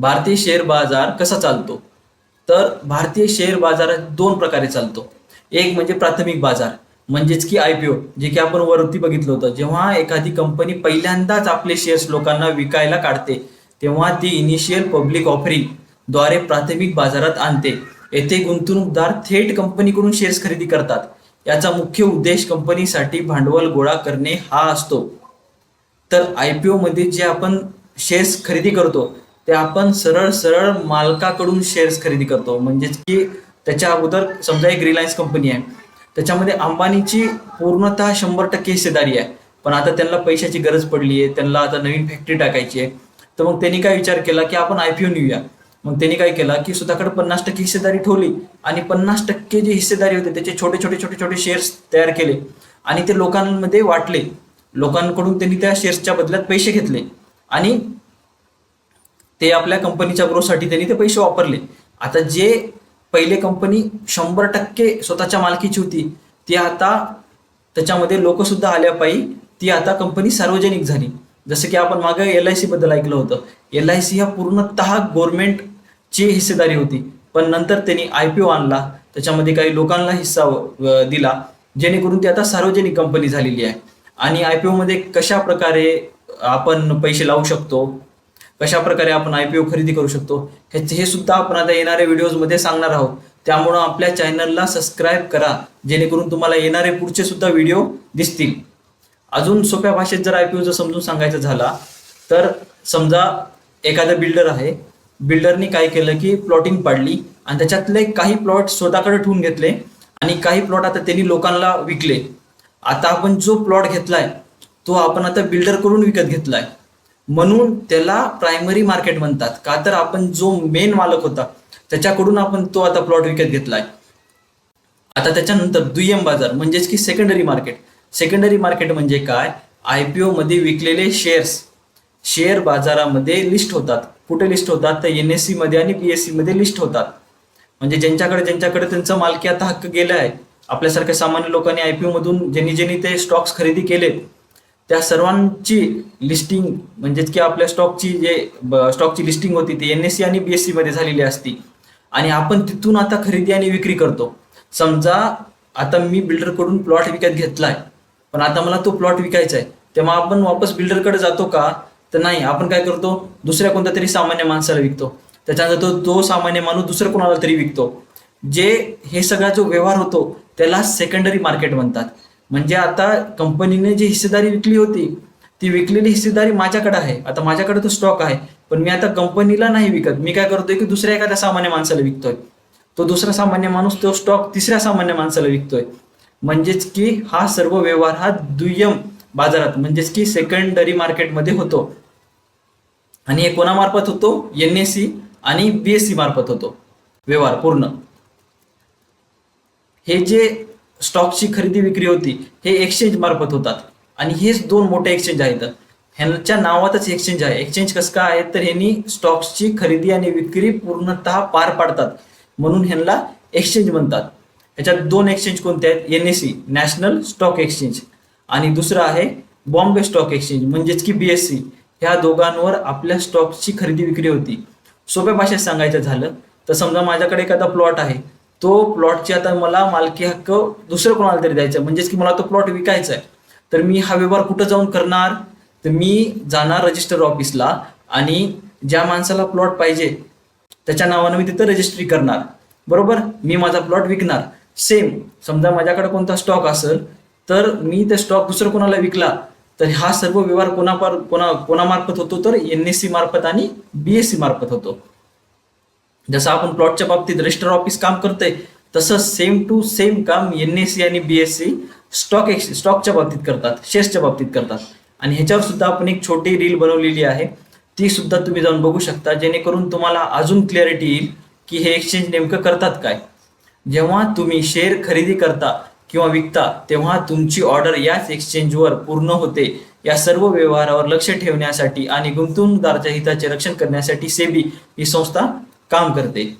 भारतीय शेअर बाजार कसा चालतो? तर भारतीय शेअर बाजारात दोन प्रकारे चालतो. एक म्हणजे प्राथमिक बाजार म्हणजेच की आय पी ओ जे की आपण वरती बघितलं होतं. जेव्हा एखादी कंपनी पहिल्यांदाच आपले शेअर्स लोकांना विकायला काढते तेव्हा ती इनिशियल पब्लिक ऑफरिंगद्वारे प्राथमिक बाजारात आणते. येथे गुंतवणूकदार थेट कंपनीकडून शेअर्स खरेदी करतात. याचा मुख्य उद्देश कंपनीसाठी भांडवल गोळा करणे हा असतो. तर आय पी मध्ये जे आपण शेअर्स खरेदी करतो ते आपण सरळ सरळ मालकाकडून शेअर्स खरेदी करतो. म्हणजेच की त्याच्या अगोदर समजा एक रिलायन्स कंपनी आहे. त्याच्यामध्ये अंबानीची पूर्णतः शंभर टक्के हिस्सेदारी आहे. पण आता त्यांना पैशाची गरज पडली आहे. त्यांना आता नवीन फॅक्टरी टाकायची आहे. तर मग त्यांनी काय विचार केला की आपण आय पी ओ नेऊया. मग त्यांनी काय केलं की स्वतःकडे पन्नास टक्के हिस्सेदारी ठेवली आणि पन्नास टक्के जी हिस्सेदारी होते त्याचे छोटे छोटे छोटे छोटे शेअर्स तयार केले आणि ते लोकांमध्ये वाटले. लोकांकडून त्यांनी त्या शेअर्सच्या बदल्यात पैसे घेतले आणि ते आपल्या कंपनीच्या ग्रोथसाठी त्यांनी ते पैसे वापरले. आता जे पहिले कंपनी शंभर टक्के स्वतःच्या मालकीची होती ती आता त्याच्यामध्ये लोक सुद्धा आल्या पायी ती आता कंपनी सार्वजनिक झाली. जसं की आपण मागे एल आय सी बद्दल ऐकलं होतं. एल आय सी ह्या पूर्णतः गव्हर्नमेंटची हिस्सेदारी होती. पण नंतर त्यांनी आय पी ओ आणला त्याच्यामध्ये काही लोकांना हिस्सा दिला जेणेकरून ती आता सार्वजनिक कंपनी झालेली आहे. आणि आय पी मध्ये कशा प्रकारे आपण पैसे लावू शकतो कशा प्रकारे आपण आय पी ओ खरेदी करू शकतो हे हे सुद्धा आपण आता येणाऱ्या व्हिडिओजमध्ये सांगणार आहोत. त्यामुळं आपल्या चॅनलला सबस्क्राईब करा जेणेकरून तुम्हाला येणारे पुढचे सुद्धा व्हिडिओ दिसतील. अजून सोप्या भाषेत जर आय पी ओ जर समजून सांगायचं झाला तर समजा एखादा बिल्डर आहे. बिल्डरनी काय केलं की प्लॉटिंग पाडली आणि त्याच्यातले काही प्लॉट स्वतःकडे ठेवून घेतले आणि काही प्लॉट आता त्यांनी लोकांना विकले. आता आपण जो प्लॉट घेतलाय तो आपण आता बिल्डरकडून विकत घेतलाय. म्हणून त्याला प्रायमरी मार्केट म्हणतात. का तर आपण जो मेन मालक होता त्याच्याकडून आपण तो आता प्लॉट विकत घेतलाय. आता त्याच्यानंतर दुय्यम बाजार म्हणजेच की सेकंडरी मार्केट सेकंडरी मार्केट म्हणजे काय? आय पी मध्ये विकलेले शेअर्स शेअर बाजारामध्ये लिस्ट होतात. कुठे लिस्ट होतात? तर एन एस सी मध्ये आणि पी एस सी मध्ये लिस्ट होतात. म्हणजे ज्यांच्याकडे ज्यांच्याकडे त्यांचा मालकी आता हक्क गेला आहे आपल्यासारख्या सामान्य लोकांनी आय पी मधून ज्यांनी ज्यांनी ते स्टॉक्स खरेदी केले त्या सर्वांची लिस्टिंग म्हणजेच की आपल्या स्टॉकची जे स्टॉकची लिस्टिंग होती ती एन एस सी आणि बी एस सी मध्ये झालेली असती. आणि आपण तिथून आता खरेदी आणि विक्री करतो. समजा आता मी बिल्डरकडून प्लॉट विकत घेतलाय. पण आता मला तो प्लॉट विकायचा आहे. तेव्हा आपण वापस बिल्डरकडे जातो का? तर नाही. आपण काय करतो? दुसऱ्या कोणत्या तरी सामान्य माणसाला विकतो. त्याच्यानंतर तो तो सामान्य माणूस दुसऱ्या कोणाला तरी विकतो. जे हे सगळा जो व्यवहार होतो त्याला सेकंडरी मार्केट म्हणतात. म्हणजे आता कंपनीने जी हिस्सेदारी विकली होती ती विकलेली हिस्सेदारी माझ्याकडे आहे. आता माझ्याकडे तो स्टॉक आहे. पण मी आता कंपनीला नाही विकत. मी काय करतोय की दुसऱ्या एखाद्या सामान्य माणसाला विकतोय. तो दुसरा सामान्य माणूस तो स्टॉक तिसऱ्या सामान्य माणसाला विकतोय. म्हणजेच की हा सर्व व्यवहार हा दुय्यम बाजारात म्हणजेच की सेकंडरी मार्केटमध्ये होतो. आणि हे कोणामार्फत होतो? एन एस सी आणि बी एस सी मार्फत होतो. व्यवहार पूर्ण. हे जे स्टॉकची खरेदी विक्री होती हे एक्सचेंज मार्फत होतात. आणि हेच दोन मोठे एक्सचेंज आहेत. ह्यांच्या नावातच एक्सचेंज आहे. एक्सचेंज कसं काय आहे? तर ह्यांनी स्टॉक्सची खरेदी आणि विक्री पूर्णतः पार पाडतात. म्हणून ह्यांना एक्सचेंज म्हणतात. ह्याच्यात दोन एक्सचेंज कोणते आहेत? N S C national stock exchange आणि दुसरं आहे बॉम्बे स्टॉक एक्सचेंज म्हणजेच की बी एस सी ह्या दोघांवर आपल्या स्टॉकची खरेदी विक्री होती. सोप्या भाषेत सांगायचं झालं तर समजा माझ्याकडे एखादा प्लॉट आहे. तो प्लॉटची आता मला मालकी हक्क दुसरं कोणाला तरी द्यायचा म्हणजेच की मला तो प्लॉट विकायचा आहे. तर मी हा व्यवहार कुठं जाऊन करणार? तर मी जाणार रजिस्टर ऑफिसला आणि ज्या माणसाला प्लॉट पाहिजे त्याच्या नावानं मी तिथं रजिस्ट्री करणार. बरोबर? मी माझा प्लॉट विकणार. सेम समजा माझ्याकडे कोणता स्टॉक असेल तर मी ते स्टॉक दुसरं कोणाला विकला तर हा सर्व व्यवहार कोणापार कोणा कोणामार्फत होतो? तर एन एस सी मार्फत आणि बी एस सी मार्फत होतो. जसं आपण प्लॉटच्या बाबतीत रजिस्टर ऑफिस काम करतंय तसं सेम टू सेम काम एन एस सी आणि B S C stock ex स्टॉकच्या बाबतीत करतात शेअर्सच्या बाबतीत करतात. आणि ह्याच्यावर सुद्धा आपण एक छोटी रील बनवलेली आहे. ती सुद्धा तुम्ही जाऊन बघू शकता जेणेकरून तुम्हाला अजून क्लिअरिटी येईल की हे एक्सचेंज नेमकं करतात काय. जेव्हा तुम्ही शेअर खरेदी करता किंवा विकता तेव्हा तुमची ऑर्डर याच एक्सचेंजवर पूर्ण होते. या सर्व व्यवहारावर लक्ष ठेवण्यासाठी आणि गुंतवणूकदाराच्या हिताचे रक्षण करण्यासाठी सेबी ही संस्था काम करते.